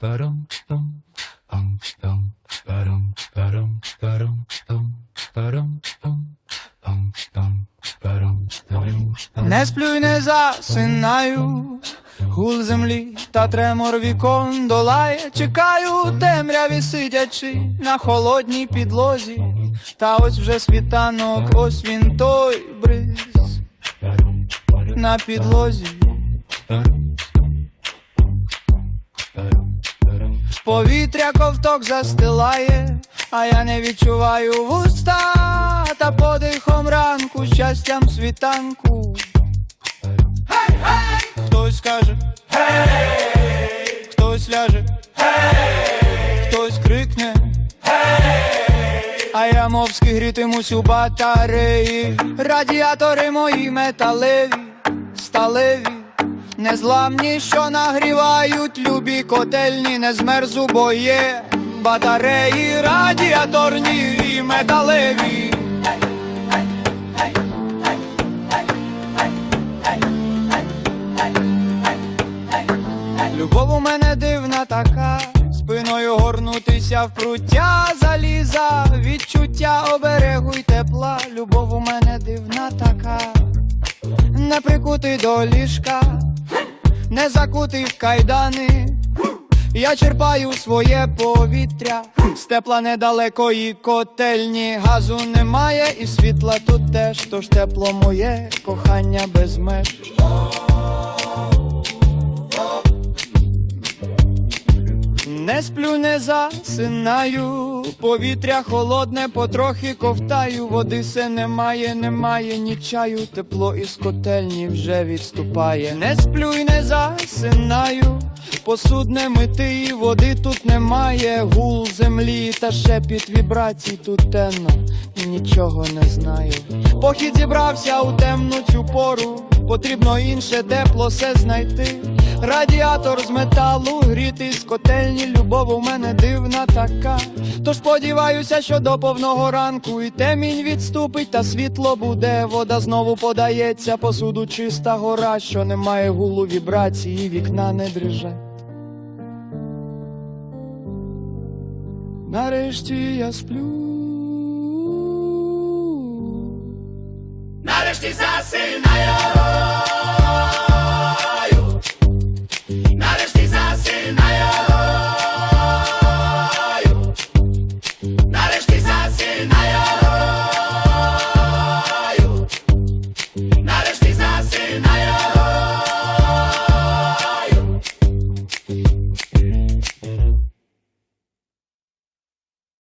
dum, um, dum, ba-dum, ba-dum, ba-dum, dum, ba-dum, dum, um, dum, ba-dum, dum, dum. Не сплю й не засинаю, гул землі та тремор вікон долає. Чекаю темряві сидячи на холодній підлозі. Та ось вже світанок, ось він той бриз на підлозі. Повітря ковток застилає, а я не відчуваю вуста. Та подихом ранку, щастям світанку. Хтось скаже гей, хтось ляже, гей, хтось крикне, гей, а я мов скигрітимусь у батареї. Радіатори мої металеві, сталеві, незламні, що нагрівають любі котельні, не змерзу, бо є батареї, радіаторні і металеві. Любов у мене дивна така, спиною горнутися в пруття заліза, відчуття оберегу й тепла. Любов у мене дивна така, не прикутий до ліжка, не закутий в кайдани. Я черпаю своє повітря, з тепла недалекої котельні, газу немає і світла тут теж, тож тепло моє кохання без меж. Не сплю, не засинаю, повітря холодне, потрохи ковтаю, води се немає, немає ні чаю, тепло із котельні вже відступає. Не сплю й не засинаю, посудне мити, води тут немає, гул землі та шепіт вібрацій тут темно, і нічого не знаю. Похід зібрався у темну цю пору, потрібно інше тепло все знайти. Радіатор з металу гріти з котельні, любов у мене дивна така. Тож сподіваюся, що до повного ранку і темінь відступить, та світло буде. Вода знову подається, посуду чиста гора, що немає гулу вібрації, вікна не дрижать. Нарешті я сплю. Нарешті засинаю,